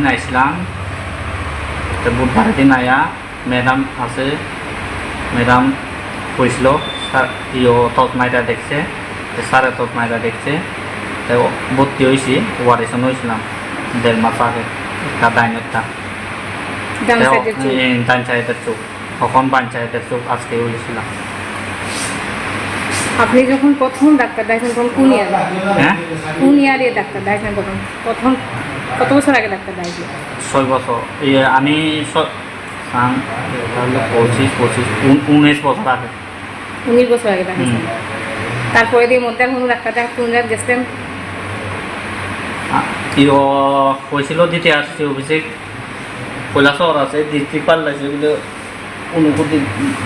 দিন আইসলাম তো বুধবারের দিন আয়া ম্যাডাম আছে ম্যাডাম কইছিল স্যার ইও তৎমাইটা দেখছে তো স্যারে তৎমাইটা দেখছে তো ভর্তি হয়েছি ওয়ারেশন হয়েছিলাম দেড় মাস আগে একটা ডাইনেরটা ডান সাইডের চোখ তখন চোখ আজকে হয়েছিলাম আপনি যখন প্রথম ডাক্তার দেখান তখন কোন ইয়ারে? হ্যাঁ? কোন ইয়ারে ডাক্তার দেখান তখন? প্রথম কত বছর আগে ডাক্তার দেখাইছিল ছয় বছর। এই আমি সান পঁচিশ পঁচিশ উন- উনিশ বছর আগে। উনিশ বছর আগে দেখাইছিল। তারপরে দিয়ে মধ্যে কোনো ডাক্তার দেখা কোন জায়গায় ইও কৈছিল যেতিয়া আসছে অভিষেক। কৈলাসর আছে ডিস্ট্রিক্ট পাল্লাইছে বলে অনুকুটি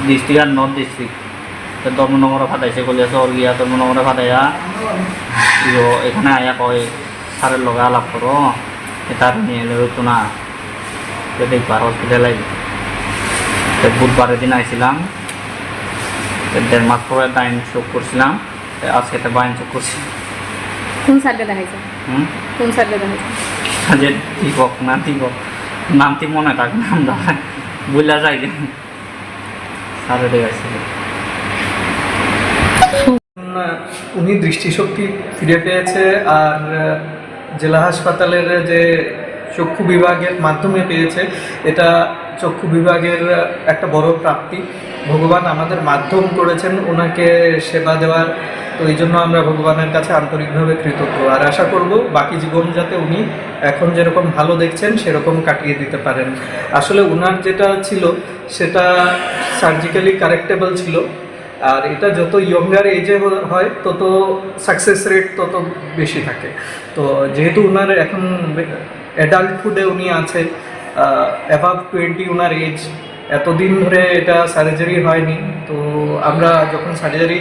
ডিস্ট্রিক্ট আর নর্থ ডিস্ট্রিক্ট ধর্মনগরে ফাটাইছে কৈলাসর গিয়া ধর্মনগরে ফাটাইয়া এখানে আয়া কয় স্যারের লগে আলাপ করো। তার নিয়ে এলে না তো দেখবার হসপিটাল তো বুধবারের দিন আইছিলাম দেড় মাস পরে ডাইন চোখ করছিলাম আজকে তো বাইন চোখ করছি। কোন সাইডে দেখাইছে হুম? কোন সাইডে দেখাইছে যে দীপক না দীপক নামটি মনে থাকে নাম দাঁড়া বুঝলা যায় যে। সারে দেখাইছিল উনি দৃষ্টিশক্তি ফিরে পেয়েছে আর জেলা হাসপাতালের যে চক্ষু বিভাগের মাধ্যমে পেয়েছে, এটা চক্ষু বিভাগের একটা বড় প্রাপ্তি। ভগবান আমাদের মাধ্যম করেছেন, ওনাকে সেবা দেওয়ার। তো এই জন্য আমরা ভগবানের কাছে আন্তরিকভাবে কৃতজ্ঞ। আর আশা করব বাকি জীবন যাতে উনি এখন যেরকম ভালো দেখছেন, সেরকম কাটিয়ে দিতে পারেন। আসলে ওনার যেটা ছিল, সেটা সার্জিক্যালি কারেক্টেবল ছিল। আর এটা যত ইয়ঙ্গার এজে হয়, তত সাকসেস রেট তত বেশি থাকে। তো যেহেতু ওনার এখন অ্যাডাল্টহুডে উনি আছে অ্যাভাব টোয়েন্টি ওনার এজ এতদিন ধরে এটা সার্জারি হয়নি। তো আমরা যখন সার্জারি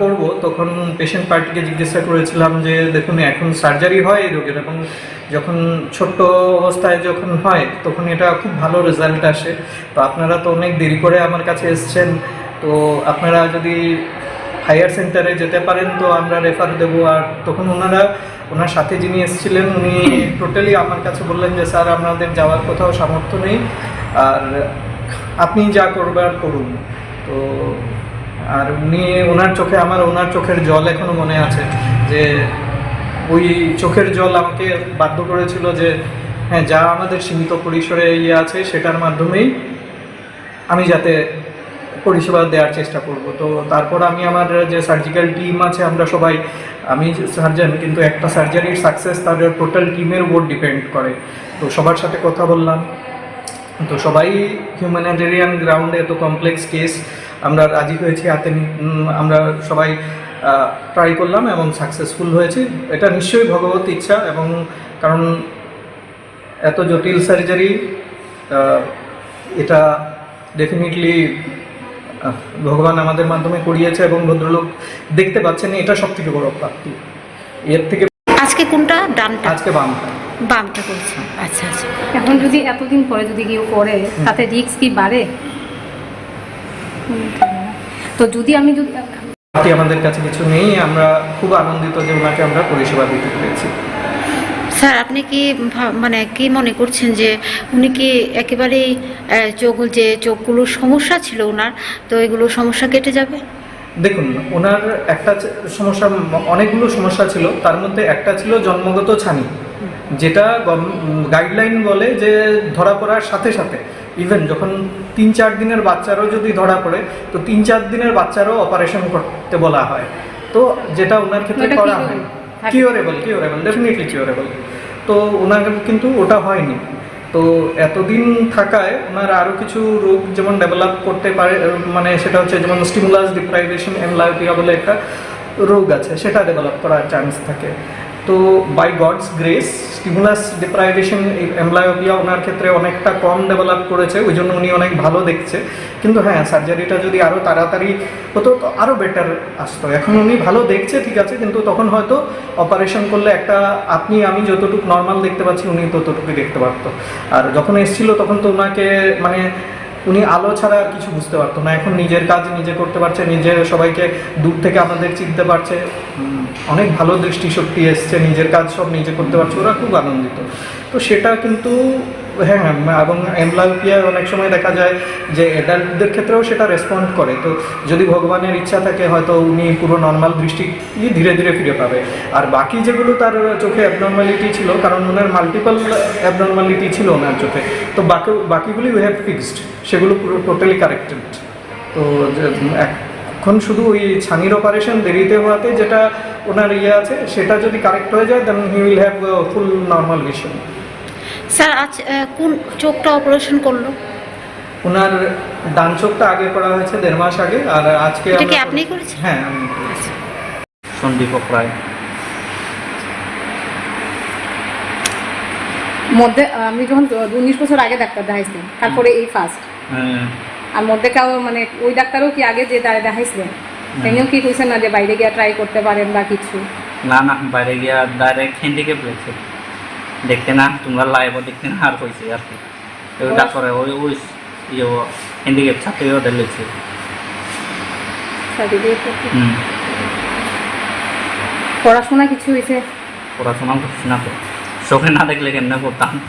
করব, তখন পেশেন্ট পার্টিকে জিজ্ঞাসা করেছিলাম যে, দেখুন, এখন সার্জারি হয় এই রোগের এবং যখন ছোট্ট অবস্থায় যখন হয়, তখন এটা খুব ভালো রেজাল্ট আসে। তো আপনারা তো অনেক দেরি করে আমার কাছে এসছেন। তো আপনারা যদি হায়ার সেন্টারে যেতে পারেন, তো আমরা রেফার দেবো। আর তখন ওনারা, ওনার সাথে যিনি এসেছিলেন, উনি টোটালি আমার কাছে বললেন যে, স্যার, আপনাদের যাওয়ার কোথাও সামর্থ্য নেই। আর আপনি যা করবার, করুন। তো আর উনি, ওনার চোখে, আমার ওনার চোখের জল এখনও মনে আছে যে, ওই চোখের জল আমাকে বাধ্য করেছিল যে হ্যাঁ যা আমাদের সীমিত পরিসরে ইয়ে আছে, সেটার মাধ্যমেই আমি যাতে পরিষেবা দেওয়ার চেষ্টা করব। তো তারপর আমি আমার যে সার্জিক্যাল টিম আছে, আমরা সবাই, আমি সার্জন কিন্তু একটা সার্জারির সাকসেস তার টোটাল টিমের উপর ডিপেন্ড করে। তো সবার সাথে কথা বললাম। তো সবাই হিউম্যানিটেরিয়ান গ্রাউন্ডে এত কমপ্লেক্স কেস আমরা রাজি হয়েছি হাতে আমরা সবাই ট্রাই করলাম এবং সাকসেসফুল হয়েছে। এটা নিশ্চয়ই ভগবত ইচ্ছা এবং কারণ এত জটিল সার্জারি এটা ডেফিনেটলি ভগবান আমাদের মাধ্যমে করিয়েছে এবং ভদ্রলোক দেখতে পাচ্ছেন এটা সব থেকে বড় প্রাপ্তি। এর থেকে আজকে কোনটা? ডানটা। আজকে বাম বামটা করছে আচ্ছা আচ্ছা। এখন যদি এতদিন পরে যদি কেউ করে তাতে রিস্ক কি বাড়ে। তো যদি আমি যদি আমাদের কাছে কিছু নেই আমরা খুব আনন্দিত যে ওনাকে আমরা পরিষেবা দিতে পেরেছি। স্যার আপনি কি মানে কি মনে করছেন যে উনি কি একেবারেই চোখ যে চোখগুলোর সমস্যা ছিল ওনার তো এগুলো সমস্যা কেটে যাবে? দেখুন ওনার একটা সমস্যা অনেকগুলো সমস্যা ছিল। তার মধ্যে একটা ছিল জন্মগত ছানি যেটা গাইডলাইন বলে যে ধরা পড়ার সাথে সাথে ইভেন যখন তিন চার দিনের বাচ্চারও যদি ধরা পড়ে তো তিন চার দিনের বাচ্চারও অপারেশন করতে বলা হয়। তো যেটা ওনার ক্ষেত্রে করা হয়। কিওরেবল কিওরেবল ডেফিনেটলি কিওরেবল তো ওনাকে কিন্তু ওটা হয়নি। তো এতদিন থাকায় ওনার আরও কিছু রোগ যেমন ডেভেলপ করতে পারে মানে সেটা হচ্ছে যেমন স্টিমুলাস ডিপ্রাইভেশন এমলায়োপিয়া বলে একটা রোগ আছে, সেটা ডেভেলপ করার চান্স থাকে। তো by God's grace stimulus deprivation amblyopia ওনার ক্ষেত্রে অনেকটা কম ডেভেলপ করেছে, ওই জন্য উনি অনেক ভালো দেখছে। কিন্তু হ্যাঁ সার্জারিটা যদি আরও তাড়াতাড়ি হতো, তো আরও বেটার আসতো। এখন উনি ভালো দেখছে, ঠিক আছে, কিন্তু তখন হয়তো অপারেশন করলে একটা আপনি, আমি যতটুকু নর্মাল দেখতে পাচ্ছি, উনি ততটুকুই দেখতে পারতো। আর যখন এসেছিল, তখন তো ওনাকে মানে উনি আলো ছাড়া আর কিছু বুঝতে পারতো না। এখন নিজের কাজ নিজে করতে পারছে নিজের সবাইকে দূর থেকে আমাদের চিনতে পারছে। অনেক ভালো দৃষ্টিশক্তি এসছে, নিজের কাজ সব নিজে করতে পারছে। ওরা খুব আনন্দিত। তো সেটা কিন্তু হ্যাঁ হ্যাঁ এবং এমলাইপিয়া অনেক সময় দেখা যায় যে অ্যাডাল্টদের ক্ষেত্রেও সেটা রেসপন্ড করে। তো যদি ভগবানের ইচ্ছা থাকে, হয়তো উনি পুরো নর্মাল দৃষ্টি ধীরে ধীরে ফিরে পাবে। আর বাকি যেগুলো তার চোখে অ্যাবনর্মালিটি ছিল, কারণ ওনার মাল্টিপল অ্যাবনর্মালিটি ছিল ওনার চোখে, তো বাকি বাকিগুলি উই হ্যাভ ফিক্সড সেগুলো পুরো টোটালি কারেক্টেড তো এখন শুধু ওই ছানির অপারেশন দেরিতে হওয়াতে যেটা ওনার ইয়ে আছে, সেটা যদি কারেক্ট হয়ে যায় then he will have full normal vision sir আজ কোন চোখটা অপারেশন করল? ওনার ডান চোখটা আগে করা হয়েছে দেড় মাস আগে আর আজকে এটা কি আপনিই করেছেন? হ্যাঁ আমি করেছি। সন্দীপ রায় মধ্যে আমি যখন উনিশ বছর আগে ডাক্তার দেখাইছিলাম তারপরে এই ফার্স্ট হ্যাঁ, আর মধ্যে কাউ মানে ওই ডাক্তারও কি আগে যে তারা দেখাইছিলেন? তিনিও কি কইছেন না যে বাইরে গিয়ে ট্রাই করতে পারেন বা কিছু? না না বাইরে গিয়া ডাইরেক্ট হ্যান্ডিক্যাপ লেগছে দেখতে না তোমরা লাইভও দেখতে না আর হয়েছে আর কি। ডাক্তারে ওই ওই ইয়ে হ্যান্ডিক্যাপ ছাত্রী ওদের হুম। পড়াশোনা কিছু হয়েছে পড়াশোনা করছি না তো। চোখে না দেখলে কেমনে করতাম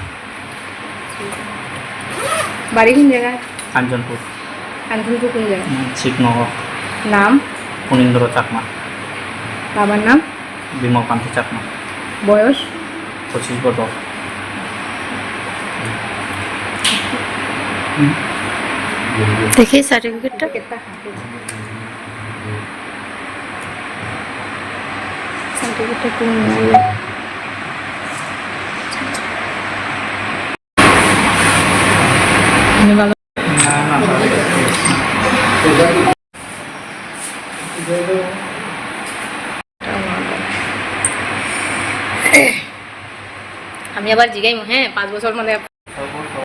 বাড়ি কোন জায়গায়? কাঞ্চনপুর কাঞ্চনপুর কোন জায়গায়? শিবনগর। নাম? ফণীন্দ্র চাকমা। বাবার নাম? বিমলকান্তি চাকমা। বয়স? পঁচিশ বছর দেখি সার্টিফিকেটটা সার্টিফিকেটটা কোন ভালো না না আমি আবার জিগাইম হ্যাঁ পাঁচ বছর মানে তারপর